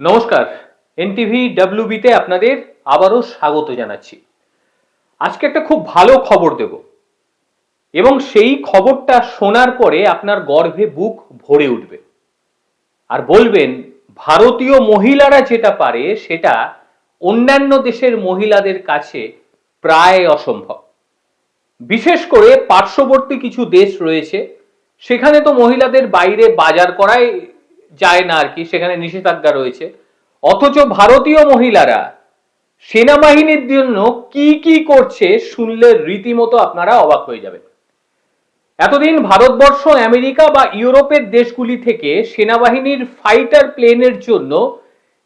নমস্কার, এনটিভি ডাব্লিউবিতে আপনাদের আবারও স্বাগত জানাচ্ছি। আজকে একটা খুব ভালো খবর দেব। এবং সেই খবরটা শোনার পরে আপনার গর্ভে বুক ভরে উঠবে। আর বলবেন, ভারতীয় মহিলারা যেটা পারে, সেটা অন্যান্য দেশের মহিলাদের কাছে প্রায় অসম্ভব। বিশেষ করে পার্শ্ববর্তী কিছু দেশ রয়েছে, সেখানে তো মহিলাদের বাইরে বাজার করাই যায় না আর কি, সেখানে নিষেধাজ্ঞা রয়েছে। অথচ ভারতীয় মহিলারা সেনাবাহিনীর জন্য কি কি করছে শুনলে রীতিমতো আপনারা অবাক হয়ে যাবেন। এতদিন ভারতবর্ষ, আমেরিকা বা ইউরোপের দেশগুলি থেকে সেনাবাহিনীর ফাইটার প্লেনের জন্য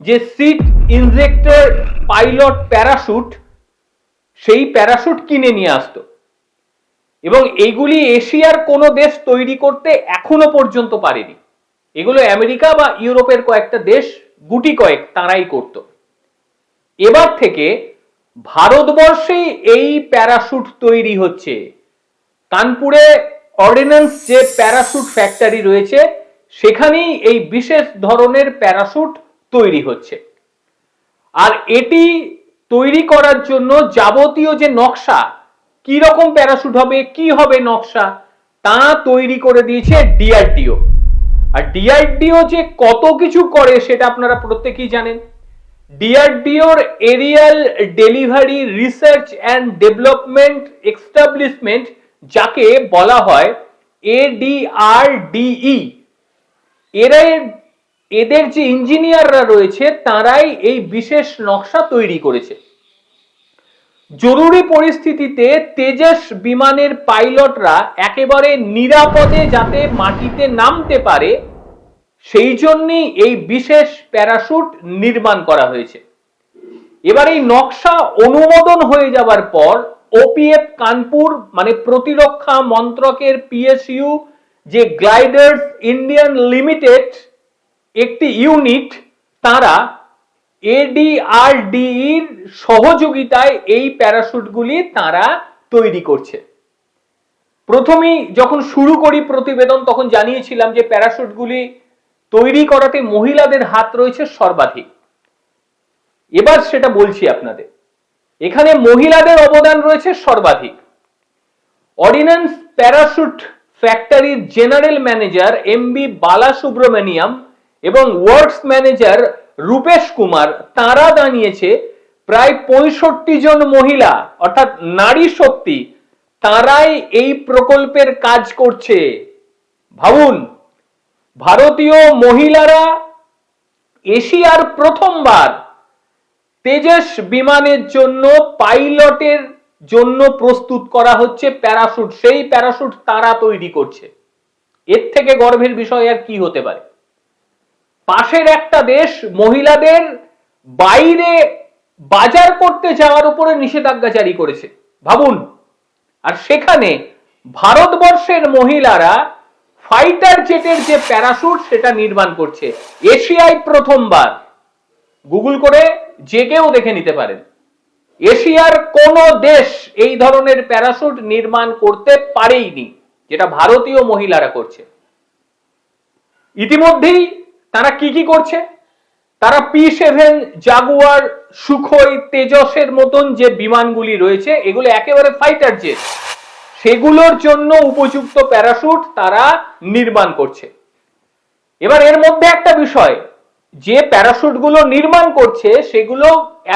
যে সিট ইনজেক্টর পাইলট প্যারাশুট সেই প্যারাশুট কিনে নিয়ে আসতো। এবং এইগুলি এশিয়ার কোনো দেশ তৈরি করতে এখনও পর্যন্ত পারেনি। এগুলো আমেরিকা বা ইউরোপের কয়েকটা দেশ গুটি কয়েক তারাই করত। এবার থেকে ভারতবর্ষেই এই প্যারাশুট তৈরি হচ্ছে। কানপুরে অর্ডিন্যান্স যে প্যারাশুট ফ্যাক্টরি রয়েছে, সেখানেই এই বিশেষ ধরনের প্যারাশুট তৈরি হচ্ছে। আর এটি তৈরি করার জন্য যাবতীয় যে নকশা কি রকম প্যারাশুট হবে, কি হবে নকশা, তা তৈরি করে দিয়েছে ডিআরডিও আর ডিআরডিও যে কত কিছু করে সেটা আপনারা প্রত্যেকেই জানেন। ডিআরডিওর aerial delivery research and development establishment যাকে বলা হয় এডিআরডিই এরা এদের যে ইঞ্জিনিয়াররা রয়েছে, তারাই এই বিশেষ নকশা তৈরি করেছে। জরুরি পরিস্থিতিতে তেজস বিমানের পাইলটরা একেবারে নিরাপদে যাতে মাটিতে নামতে পারে, সেই জন্যই এই বিশেষ প্যারাশুট নির্মাণ করা হয়েছে। এবার এই নকশা অনুমোদন হয়ে যাবার পর ওপিএফ কানপুর মানে প্রতিরক্ষা মন্ত্রকের পিএসইউ, যে গ্লাইডার্স ইন্ডিয়ান লিমিটেড, একটি ইউনিট, তারা এডিআরডির সহযোগিতায় এই প্যারাশুটগুলি তারা তৈরি করছে। প্রথমেই যখন শুরু করি প্রতিবেদন, তখন জানিয়েছিলাম যে প্যারাশুটগুলি তৈরি করাতে মহিলাদের হাত রয়েছে সর্বাধিক। এবার সেটা বলছি আপনাদের। এখানে মহিলাদের অবদান রয়েছে সর্বাধিক। অর্ডিন্যান্স প্যারাশুট ফ্যাক্টরির general manager M B Balasubramaniam এবং ওয়ার্কস ম্যানেজার রূপেশ কুমার তারা দাঁড়িয়েছে প্রায় পঁয়ষট্টি জন মহিলা, অর্থাৎ নারী শক্তি, তারাই এই প্রকল্পের কাজ করছে। ভাবুন, ভারতীয় মহিলারা এশিয়ার প্রথমবার তেজস বিমানের জন্য পাইলটের জন্য প্রস্তুত করা হচ্ছে প্যারাশুট। সেই প্যারাশুট তারা তৈরি করছে। এর থেকে গর্বের বিষয় আর কি হতে পারে? পাশের একটা দেশ মহিলাদের বাইরে বাজার করতে যাওয়ার উপরে নিষেধাজ্ঞা জারি করেছে। ভাবুন, আর সেখানে ভারতবর্ষের মহিলারা ফাইটার জেটের যে প্যারাশুট সেটা নির্মাণ করছে। এশিয়ায় প্রথমবার। গুগল করে যে কেউ দেখে নিতে পারেন। এশিয়ার কোন দেশ এই ধরনের প্যারাশুট নির্মাণ করতে পারেইনি, যেটা ভারতীয় মহিলারা করছে। ইতিমধ্যেই তারা কি কি করছে? তারা পি সেভেন জাগুয়ার, সুখই, তেজসের মতন যে বিমানগুলি রয়েছে, এগুলো একেবারে ফাইটার জেট সেগুলোর জন্য উপযুক্ত প্যারাশুট তারা নির্মাণ করছে। এবার এর মধ্যে একটা বিষয়, যে প্যারাশুটগুলো নির্মাণ করছে, সেগুলো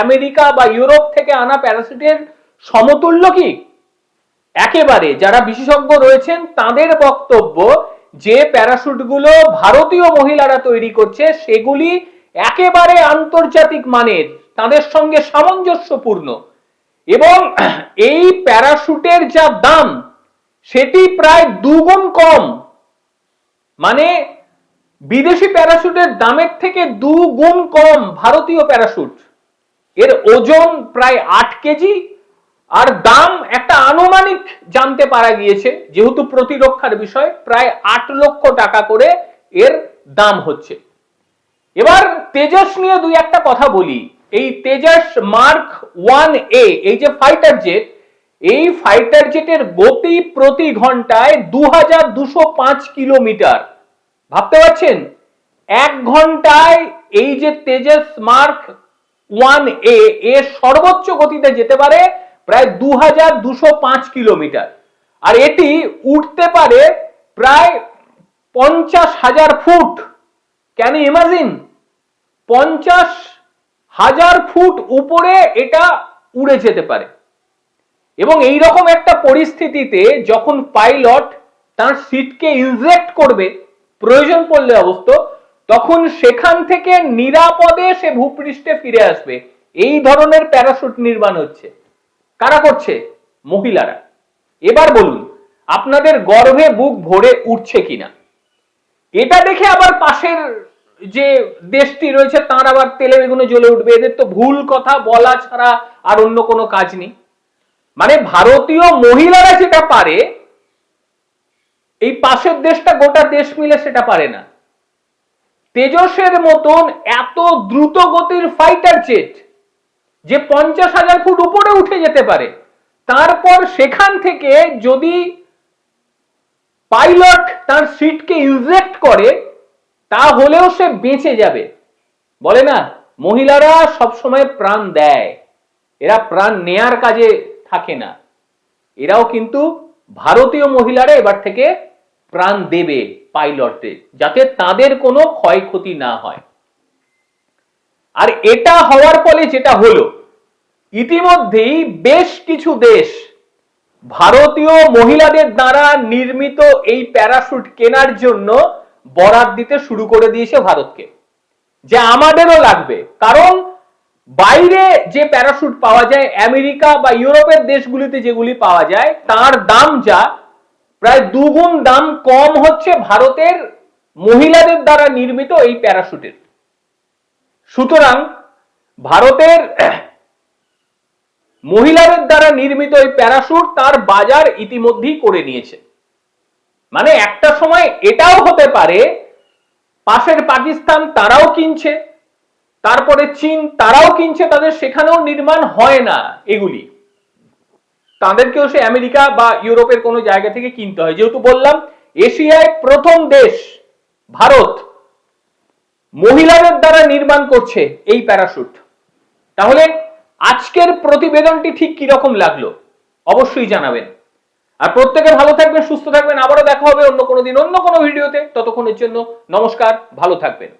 আমেরিকা বা ইউরোপ থেকে আনা প্যারাশুটের সমতুল্য কি? একেবারে যারা বিশেষজ্ঞ রয়েছেন, তাদের বক্তব্য যে প্যারাশুটগুলো ভারতীয় মহিলারা তৈরি করছে, সেগুলি একেবারে আন্তর্জাতিক মানের, তাদের সঙ্গে সামঞ্জস্যপূর্ণ। এবং এই প্যারাশুটের যা দাম, সেটি প্রায় দুগুণ কম। মানে বিদেশি প্যারাশুটের দামের থেকে দু গুণ কম ভারতীয় প্যারাশুট। এর ওজন প্রায় আট কেজি। আর দাম একটা আনুমানিক জানতে পারা গিয়েছে, যেহেতু প্রতিরক্ষার বিষয়, প্রায় আট লক্ষ টাকা করে এর দাম হচ্ছে। এবার তেজস নিয়ে দুই একটা কথা বলি। এই তেজস মার্ক ওয়ান এ, এই যে ফাইটার জেট এই ফাইটার জেটের গতি প্রতি ঘন্টায় দু হাজার দুশো পাঁচ কিলোমিটার। ভাবতে পারছেন? এক ঘন্টায় এই যে তেজস মার্ক ওয়ান এ এর সর্বোচ্চ গতিতে যেতে পারে প্রায় দু হাজার দুশো পাঁচ কিলোমিটার। আর এটি উঠতে পারে প্রায় পঞ্চাশ হাজার ফুট। ক্যান ইমাজিন পঞ্চাশ হাজার ফুট উপরে এটা উড়ে যেতে পারে। এবং এই রকম একটা পরিস্থিতিতে যখন পাইলট তার সিটকে ইনজেক্ট করবে, প্রয়োজন পড়লে অবস্থ তখন সেখান থেকে নিরাপদে সে ভূপৃষ্ঠে ফিরে আসবে। এই ধরনের প্যারাশুট নির্মাণ হচ্ছে। কারা করছে? মহিলারা। এবার বলুন, আপনাদের গর্ভে বুক ভরে উঠছে কিনা? এটা দেখে আবার পাশের যে দেশটি রয়েছে, তার আবার তেলে বেগুনে জ্বলে উঠবে। এদের তো ভুল কথা বলা ছাড়া আর অন্য কোনো কাজ নেই। মানে ভারতীয় মহিলারা যেটা পারে, এই পাশের দেশটা গোটা দেশ মিলে সেটা পারে না। তেজসের মতন এত দ্রুত গতির ফাইটার জেট যে পঞ্চাশ হাজার ফুট উপরে উঠে যেতে পারে, তারপর সেখান থেকে যদি পাইলট তার সিটকে ইনজেক্ট করে, তাহলেও সে বেঁচে যাবে। বলে না, মহিলারা সবসময় প্রাণ দেয়, এরা প্রাণ নেয়ার কাজে থাকে না। এরাও কিন্তু ভারতীয় মহিলারা এবার থেকে প্রাণ দেবে পাইলটে যাতে তাদের কোনো ক্ষয়ক্ষতি না হয়। আর এটা হওয়ার ফলে যেটা হলো, ইতিমধ্যেই বেশ কিছু দেশ ভারতীয় মহিলাদের দ্বারা নির্মিত এই প্যারাশুট কেনার জন্য বরাদ দিতে শুরু করে দিয়েছে ভারতকে। যে আমাদেরও লাগবে। কারণ বাইরে যে প্যারাশুট পাওয়া যায়, আমেরিকা বা ইউরোপের দেশগুলিতে যেগুলি পাওয়া যায়, তার দাম যা, প্রায় দুগুণ দাম কম হচ্ছে ভারতের মহিলাদের দ্বারা নির্মিত এই প্যারাশুটের সুতরাং ভারতের মহিলাদের দ্বারা নির্মিত এই প্যারাশুট তার বাজার ইতিমধ্যেই করে নিয়েছে। মানে একটা সময় এটাও হতে পারে, পাশের পাকিস্তান তারাও কিনছে, তারপরে চীন তারাও কিনছে, তাদের সেখানেও নির্মাণ হয় না এগুলি। তাদেরকেও সে আমেরিকা বা ইউরোপের কোনো জায়গা থেকে কিনতে হয়। যেহেতু বললাম, এশিয়ায় প্রথম দেশ ভারত। মহিলাদের দ্বারা নির্মাণ করছে এই প্যারাশুট তাহলে আজকের প্রতিবেদনটি ঠিক কীরকম লাগল? অবশ্যই জানাবেন। আর প্রত্যেকে ভালো থাকবেন, সুস্থ থাকবেন। আবারও দেখা হবে অন্য কোনো দিন অন্য কোনো ভিডিওতে। ততক্ষণের জন্য নমস্কার, ভালো থাকবেন।